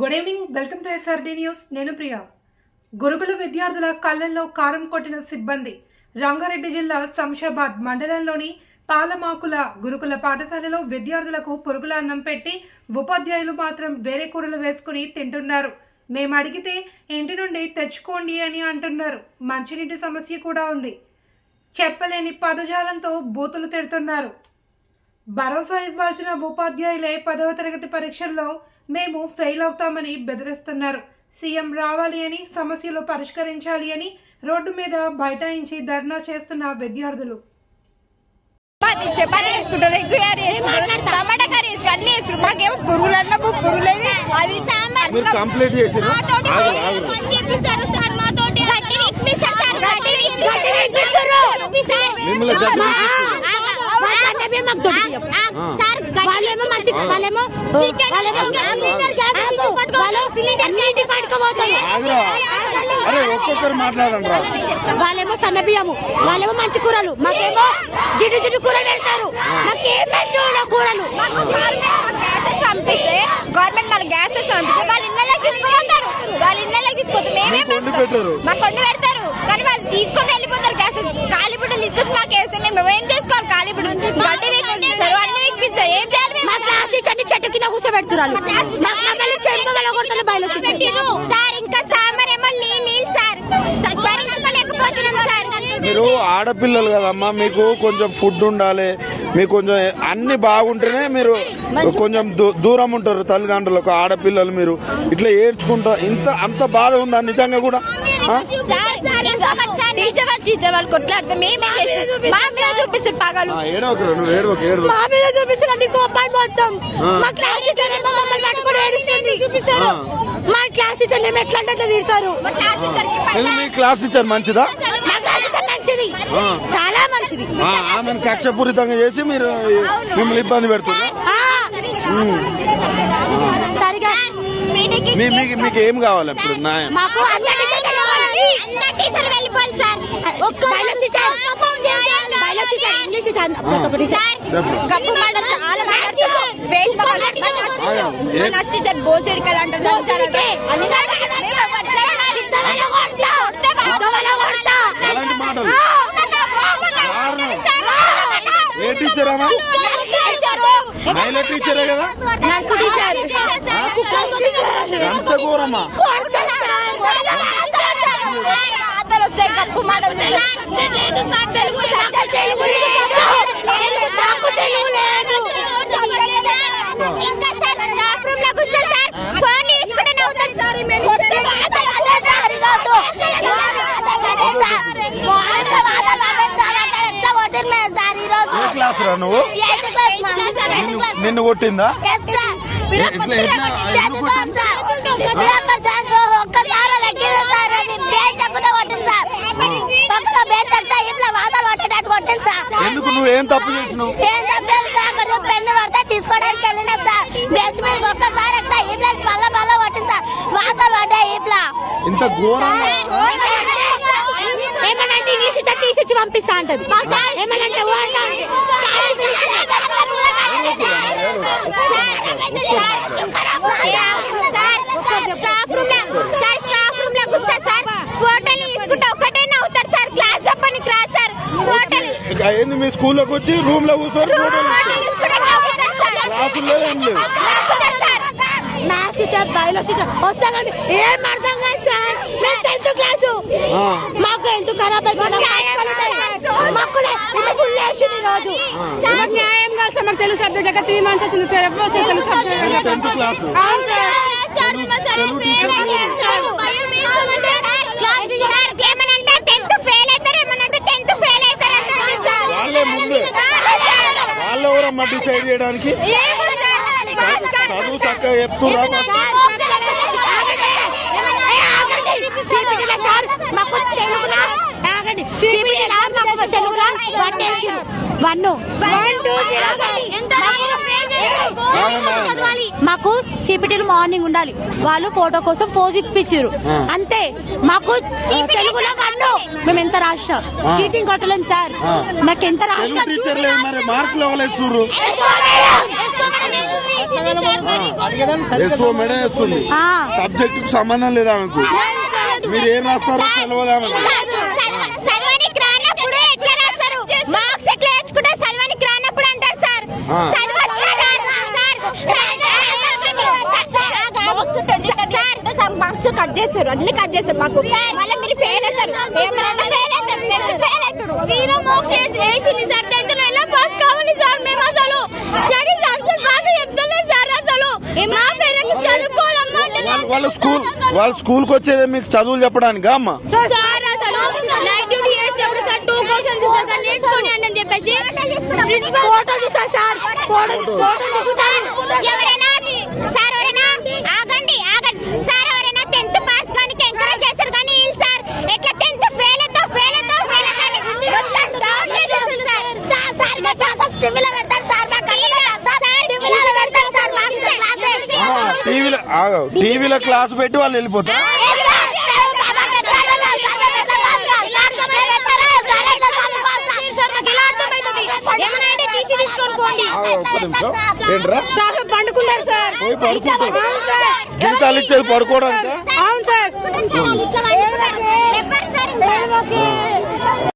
Good evening welcome to SRD news నేను ప్రియా. గురుకుల విద్యార్థుల కళ్ళల్లో కారం కొట్టిన సిబ్బంది రంగారెడ్డి జిల్లా శంషాబాద్ మండలంలోని పాలమాకుల గురుకుల పాఠశాలలో విద్యార్థులకు పురుగుల అన్నం పెట్టి ఉపాధ్యాయులు మాత్రం వేరే కూరలు వేసుకుని తింటున్నారు. మేము అడిగితే ఇంటి నుండి తెచ్చుకోండి అని అంటున్నారు. మంచినీటి సమస్య కూడా ఉంది. చెప్పలేని పదజాలంతో బూతులు తిడుతున్నారు. భరోసా ఇవ్వాల్సిన ఉపాధ్యాయులే పదవ తరగతి పరీక్షల్లో మేము ఫెయిల్ అవుతామని బెదిరిస్తున్నారు సీఎం రావాలి అని సమస్యలు పరిష్కరించాలి అని రోడ్డు మీద బైఠాయించి ధర్నా చేస్తున్న విద్యార్థులు చపాతీ చపాతీ వేసుకుంటారు ఎగ్ కర్రీ వేసుకుంటారు టమాటా కర్రీ వేసుకుంటారు అన్ని వేసుకుంటారు మాకేమో పురుగులేదు అది సాంబార్ కంప్లీట్ సార్ మాతోటి గట్టి గట్టి. వాళ్ళేమో మంచి వాళ్ళేమో వాళ్ళేమో వాళ్ళు అన్నింటి పట్టుకోబోతారు ఆగురా. అరే ఒక్కొక్కరు మాట్లాడండి రా. వాళ్ళేమో సన్న బియ్యము. వాళ్ళేమో మంచి కూరలు. మాకేమో జిడ్డు జిడ్డు కూరలు పెడతారు. మాకేమో చూడ కూరలు. పంపిస్తే గవర్నమెంట్ మన గ్యాసెస్ పంపిస్తే వాళ్ళ ఇళ్ళకి తీసుకుపోతారు. వాళ్ళ ఇళ్ళకి మేమే మీకు. మాకు వండి పెడతారు. కానీ వాళ్ళు తీసుకొని వెళ్ళిపోతారు గ్యాసెస్. కాలిపుడ్డలు తీసుకొచ్చి మాకు వేస్తే మేము ఏం చేసుకోవాలి కాలిపుడ్డలు గడ్డి వీకిస్తారు అన్ని వీకిస్తారు ఏం చేయాలి మేము? మా క్లాస్ టీచర్ని చెట్టు కింద కూర్చోబెడుతున్నారు మా మమ్మల్ని చెంప వెళ్ళగొడతారు బయలు సార్ ఇంకా సాంబార్ ఏమో నీళ్ళు సార్ భరించలేకపోతున్నాం సార్ మీరు ఆడపిల్లలు కదమ్మా మీకు కొంచెం ఫుడ్ ఉండాలి మీకు కొంచెం అన్ని బాగుంటేనే మీరు కొంచెం దూరం ఉంటారు తల్లిదండ్రులకు ఆడపిల్లలు మీరు. ఇట్లా ఏడ్చుకుంటా ఇంత అంత బాధ ఉందా నిజంగా కూడా? కొట్లాడితే చూపిస్తారు. పగలు. ఏడవకురా నువ్వు ఏడవకు చూపిస్తారు మొత్తం. మా క్లాస్ టీచర్ ఏమో మమ్మల్ని పట్టుకొని ఏడుస్తుంది. చూపిస్తారు. మా క్లాస్ టీచర్ ఏమో ఎట్లా అంటే అట్లా తిడతారు. ఇది మీ క్లాస్ టీచర్ మంచిదా? మా క్లాస్ టీచర్ మంచిది. ఆ. చాలా మంచిది. ఆ, ఆమెను కక్షపూరితంగా చేసి మీరు మిమ్మల్ని ఇబ్బంది పెడుతున్నా ఆ. సరిగా. మీ మీకు మీకు ఏం కావాలి ఇప్పుడు? న్యాయం మాకు అన్ని టీచర్లు కావాలి. టీచర్ వెళ్ళిపోవాలి సార్. బయలు టీచర్ బయలు టీచర్ ఇంగ్లీష్ టీచర్ ప్రతి ఒక్క టీచర్ చెప్పు. అంటారు బోసెడికే. అలాంటి మాటలు. ఏ టీచర్? అమ్మా మహిళా టీచరే కదా? ఎంత ఘోరమ్మా? అతను వచ్చాయి కప్పు మాటలు లేదు సార్ తెలుగు నాకు తెలుగు లేదు నాకు తెలుగు లేదు ఇంకా సార్ స్టాఫ్ రూమ్లోకి వస్తే సార్ ఫోన్ తీసుకుంటే నవ్వుతారు సార్ కొట్టి మాట్లాడాలి సార్ ఈరోజు. ఎట్లా కొట్టింది సార్ ఈరోజు? ఏ క్లాస్ రా నువ్వు ఎయిత్ క్లాస్ మా. ఎయిత్ నిన్ను క్లాస్. నిన్ను కొట్టిందా Yes, sir. ఎట్లా- ఎట్లా- ఎందుకు చదువుకోం సార్. చదువుకోం సార్. ఒక్కసారి లెక్కింది సార్. అది బేంచ్ ఎక్కుతూ కొట్టింది సార్. పక్కన బేంచ్ ఎక్కుతా ఇట్లా వాతలు పట్టేటట్టు కొట్టింది సార్. ఎందుకు నువ్వు ఏం తప్పు చేసినావు? పెన్ను పడితే తీసుకోవడానికి వెళ్ళినాం సార్. బెంచ్ మీద ఒక్కసారి ఈ ప్లేస్ బల్ల బల్ల కొట్టింది ఇట్లా. ఇంత ఘోరంగా? ఏమనంటే తీసిచ్చి పంపిస్తా అంటది. ఏమనంటే ఓ అంటా అంటది. స్టాఫ్ రూమ్ సార్ స్టాఫ్ రూమ్లో కూర్చో సార్ ఫోటోలు తీసుకుంటే ఒకటే నవ్వుతారు సార్ క్లాస్ చెప్పని క్లాస్ సార్ ఏంది మీ స్కూల్లోకి వచ్చి రూమ్లో కూర్చొని క్లాసుల్లో ఏం సార్ మ్యాథ్స్ టీచర్ బయలో టీచర్ వస్తాగండి ఏం అర్థం కాదు సార్. మేము టెన్త్ క్లాసు ఆ. మాకు హెల్త్ ఖరాబ్ అయిపోయింది మాకు ఫుల్ వేసింది ఈ రోజు. ఆ. మాకు న్యాయం కాదు సార్. మాకు తెలుగు సబ్జెక్ట్ దగ్గర త్రీ మంత్స్ వచ్చింది సార్. ఎప్పుడు వస్తుంది తెలుగు సబ్జెక్ట్ టెన్త్ క్లాస్. అవును? సార్ తెలుగు- తెలుగు టీచర్ ఏమనంటే టెన్త్ ఫెయిల్ అవుతారు ఏమనంటే టెన్త్ ఫెయిల్ అవుతారు అంటారు సార్. వాళ్ళే ముందే వాళ్ళు ఎవరమ్మా డిసైడ్ చేయడానికి? చదువు చక్కగా సార్ మాకు తెలుగులో ఆగండి సిపిటీలో మాకు తెలుగులో వన్ టూ మాకు సిపిటీలు మార్నింగ్ ఉండాలి. వాళ్ళు ఫోటో కోసం పోజ్ ఇప్పించారు. అంతే. మాకు తెలుగులో వన్ మేము ఎంత రాసినాం ఆ. చీటింగ్ కొట్టలేం సార్. మాకు ఎంత రాసినాం వేస్తుంది సబ్జెక్ట్కు సంబంధం లేదా మీరు ఏం రాస్తారో తెలియదు ఆమెకు చదవనికి రానప్పుడు ఎట్లా రాస్తారు మార్క్స్ ఎట్లా వేసుకుంటే చదవనికి రానప్పుడు అంటారు సార్ ఆ. చదవచ్చినా రాదు సార్ మార్క్స్ కట్ చేస్తారు అన్ని కట్ చేస్తారు మాకు మళ్ళీ మీరు ఫెయిల్ అవుతారు ఏమన్నా ఫెయిల్ అవుతారు ఫెయిల్ అవుతారు మీరు మోక్ష వేసింది సార్ టెన్త్లో ఎలా పాస్ కావాలి సార్ మేము అసలు స్టడీస్ అసలు బాగా చెప్తలేదు సార్ అసలు మా పేరెంట్స్ చదువుకోవాలమ్మా అంటే వాళ్ళు స్కూల్ వాళ్ళ స్కూల్కి వచ్చేది మీకు చదువులు చెప్పడానికి అమ్మ? సార్ అసలు నైట్ డ్యూటీ చేసేటప్పుడు సార్ టూ క్వశ్చన్స్ ఇస్తారు సార్ నేర్చుకోండి అని చెప్పేసి. ప్రిన్సిపల్ ఫోటో సార్ ఫోటో ఎవరైనా సార్ ఎవరైనా ఆగండి ఆగండి సార్ ఎవరైనా టెన్త్ పాస్ కానీ ఎంకరేజ్ చేస్తారు కానీ వీళ్ళు సార్ ఎట్లా టెన్త్ ఫెయిల్ అవుతావు ఫెయిల్ అవుతావు ఫెయిల్ అవుతావు సార్ సార్ క్లాసెస్ టీవీలో పెడతారు సార్ సార్ టీవీలో పెడతారు సార్ మాకు టీవీలో టీవీలో క్లాస్ పెట్టి వాళ్ళు వెళ్ళిపోతారు పండుకున్నారు సార్ పోయి పడుకుంటారు జీతాలు ఇచ్చేది పడుకోవడానికి అవును సార్.